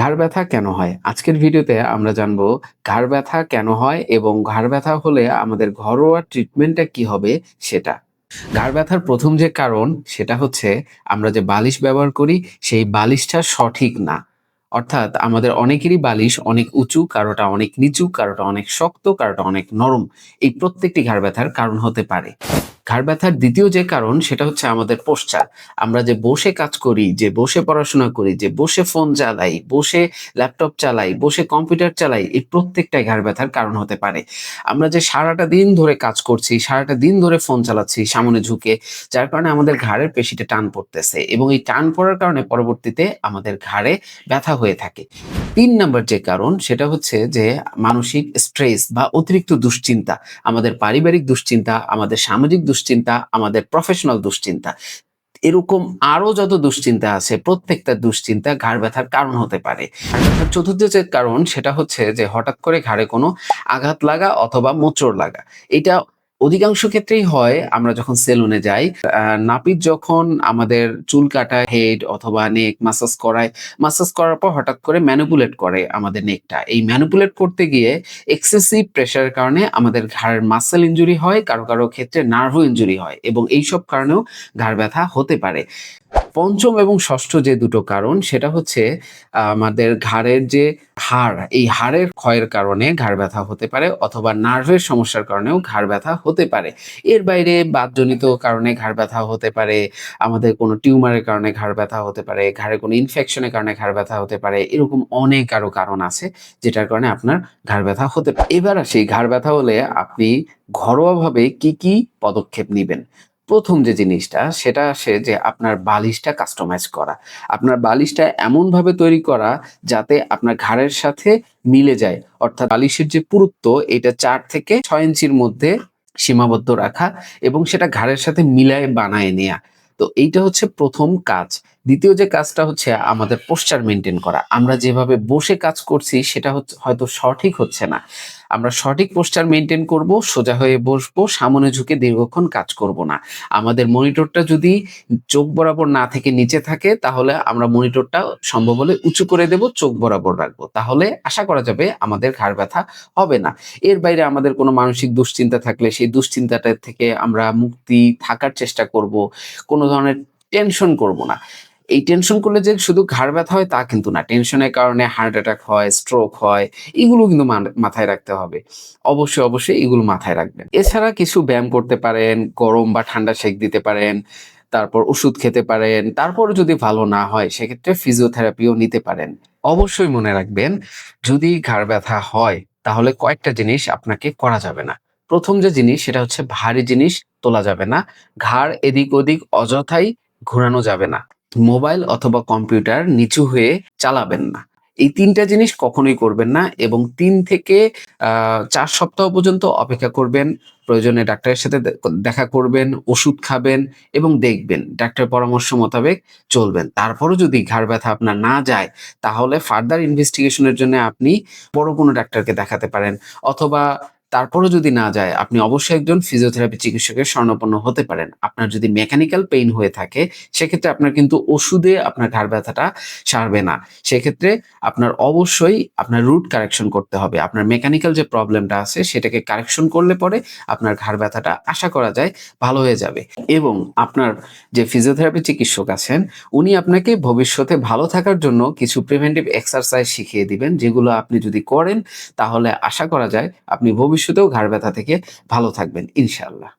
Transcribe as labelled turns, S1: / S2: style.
S1: ঘাড় ব্যথা কেন হয়? আজকের ভিডিওতে আমরা জানব ঘাড় ব্যথা কেন হয় এবং ঘাড় ব্যথা হলে আমাদের ঘরোয়া ট্রিটমেন্টটা কি হবে সেটা। ঘাড় ব্যথার প্রথম যে কারণ সেটা হচ্ছে আমরা যে বালিশ ব্যবহার করি সেই বালিশটা সঠিক না। অর্থাৎ আমাদের অনেকেরই বালিশ অনেক উঁচু, কারোটা অনেক নিচু, কারোটা অনেক শক্ত, কারোটা অনেক নরম। এই প্রত্যেকটি ঘাড় ব্যথার কারণ হতে পারে। ঘাড় ব্যথার দ্বিতীয় যে কারণ সেটা হচ্ছে আমাদের পোশ্চার। আমরা যে বসে কাজ করি, যে বসে পড়াশোনা করি, যে বসে ফোন চালাই, বসে ল্যাপটপ চালাই, বসে কম্পিউটার চালাই, এই প্রত্যেকটাই ঘাড় ব্যথার কারণ হতে পারে। আমরা যে সারাটা দিন ধরে কাজ করছি, সারাটা দিন ধরে ফোন চালাচ্ছি সামনে ঝুঁকে, যার কারণে আমাদের ঘাড়ের পেশিতে টান পড়তেছে এবং এই টান পড়ার কারণে পরবর্তীতে আমাদের ঘাড়ে ব্যথা হয়ে থাকে। ৩ নাম্বার যে কারণ সেটা হচ্ছে যে মানসিক স্ট্রেস বা অতিরিক্ত দুশ্চিন্তা। আমাদের পারিবারিক দুশ্চিন্তা, আমাদের সামাজিক দুশ্চিন্তা, আমাদের প্রফেশনাল দুশ্চিন্তা। এরকম আরও যত দুশ্চিন্তা আছে, প্রত্যেকটা দুশ্চিন্তা ঘাড় ব্যথার কারণ হতে পারে। চতুর্থ ব্যথার ৪র্থ যে কারণ, সেটা হচ্ছে যে হঠাৎ করে ঘাড়ে কোনো আঘাত লাগা অথবা মোচড় লাগা। এটা অধিকাংশ ক্ষেত্রেই হয় আমরা যখন সেলুনে যাই। নাপিত যখন আমাদের চুল কাটা হেড অথবা নেক মাসাজ করায়, মাসাজ করার পর হঠাৎ করে ম্যানুপুলেট করে আমাদের নেকটা। এই ম্যানুপুলেট করতে গিয়ে এক্সেসিভ প্রেশারের কারণে আমাদের ঘাড়ের মাসেল ইঞ্জুরি হয়, কারও, কারও ক্ষেত্রে নার্ভ ইঞ্জুরি হয় এবং এইসব কারণেও ঘাড় ব্যথা হতে পারে। ৫ম এবং ষষ্ঠ যে দুটো কারণ সেটা হচ্ছে আমাদের ঘাড়ের যে হাড়, এই হাড়ের ক্ষয়ের কারণে ঘাড় ব্যথা হতে পারে অথবা নার্ভের সমস্যার কারণেও ঘাড় ব্যথা হতে পারে। এর বাইরে বাদজনিত কারণে ঘাড় ব্যথা হতে পারে, আমাদের কোনো টিউমারের কারণে ঘাড় ব্যথা হতে পারে, ঘাড়ে কোনো ইনফেকশনের কারণে ঘাড় ব্যথা হতে পারে। এরকম অনেক আরও কারণ আছে যেটার কারণে আপনার ঘাড় ব্যথা হতে পারে। এবার আসি ঘাড় ব্যথা হলে আপনি ঘরোয়াভাবে কি, কি পদক্ষেপ নিবেন? ১ম যে জিনিসটা, সেটা আসে যে আপনার বালিশটা কাস্টমাইজ করা। আপনার বালিশটা এমনভাবে তৈরি করা যাতে আপনার ঘাড়ের সাথে মিলে যায়। অর্থাৎ বালিশের যে পুরুত্ব, এটা চার থেকে ছয় ইঞ্চির মধ্যে সীমাবদ্ধ রাখা এবং সেটা ঘাড়ের সাথে মিলায় বানায় নেয়া। তো এইটা হচ্ছে প্রথম কাজ। ২য় যে কাজটা হচ্ছে আমাদের পোশ্চার মেনটেন করা। আমরা যেভাবে বসে কাজ করছি সেটা হয়তো সঠিক হচ্ছে না। আমরা সঠিক পোস্টার মেনটেন করব, সোজা হয়ে বসবো, সামনে ঝুঁকে দীর্ঘক্ষণ কাজ করব না। আমাদের মনিটরটা যদি চোখ বরাবর না থেকে নিচে থাকে তাহলে আমরা মনিটরটা সম্ভব হলে উঁচু করে দেব, চোখ বরাবর রাখব। তাহলে আশা করা যাবে আমাদের ঘাড় ব্যথা হবে না। এর বাইরে আমাদের কোনো মানসিক দুশ্চিন্তা থাকলে সেই দুশ্চিন্তাটা থেকে আমরা মুক্তি থাকার চেষ্টা করব। কোনো ধরনের টেনশন করব না। এই টেনশন করলে যে শুধু ঘাড় ব্যথা হয় তা কিন্তু না। টেনশনের কারণে হার্ট অ্যাটাক হয়, স্ট্রোক হয়, এগুলো কিন্তু মাথায় রাখতে হবে। অবশ্যই, অবশ্যই এগুলো মাথায় রাখবেন। এছাড়া কিছু ব্যায়াম করতে পারেন, গরম বা ঠান্ডা সেঁক দিতে পারেন, তারপর ওষুধ খেতে পারেন। তারপর যদি ভালো না হয় সেক্ষেত্রে ফিজিওথেরাপিও নিতে পারেন। অবশ্যই মনে রাখবেন যদি ঘাড় ব্যথা হয় তাহলে কয়েকটা জিনিস আপনাকে করা যাবে না। প্রথম যে জিনিস সেটা হচ্ছে ভারী জিনিস তোলা যাবে না। ঘাড় এদিক ওদিক অযথাই ঘুরানো যাবে না। মোবাইল অথবা কম্পিউটার নিচু হয়ে চালাবেন না। এই ৩ টা জিনিস কখনোই করবেন না এবং তিন থেকে ৪ সপ্তাহ পর্যন্ত অপেক্ষা করবেন। প্রয়োজনে ডাক্তারের সাথে দেখা করবেন, ওষুধ খাবেন এবং দেখবেন। ডাক্তারের পরামর্শ মোতাবেক চলবেন। তারপরও যদি ঘাড় ব্যথা আপনার না যায় তাহলে ফার্দার ইনভেস্টিগেশনের জন্য আপনি বড় কোনো ডাক্তারকে দেখাতে পারেন অথবা তারপরও যদি না যায়, আপনি অবশ্যই একজন ফিজিওথেরাপি চিকিৎসকের শরণাপন্ন হতে পারেন। আপনার যদি মেকানিক্যাল পেইন হয়ে থাকে, সেক্ষেত্রে আপনার কিন্তু ওষুধে আপনার ঘাড় ব্যথাটা সারবে না। সেক্ষেত্রে আপনার অবশ্যই আপনার রুট কারেকশন করতে হবে। আপনার মেকানিক্যাল যে প্রবলেমটা আছে, সেটাকে কারেকশন করলে পরে আপনার ঘাড় ব্যথাটা আশা করা যায় ভালো হয়ে যাবে এবং আপনার যে ফিজিওথেরাপি চিকিৎসক আছেন, উনি আপনাকে ভবিষ্যতে ভালো থাকার জন্য কিছু প্রিভেন্টিভ এক্সারসাইজ শিখিয়ে দিবেন, যেগুলো আপনি যদি করেন, তাহলে আশা করা যায় আপনি ভবিষ্যতেও ঘাড় ব্যথা থেকে ভালো থাকবেন ইনশাআল্লাহ।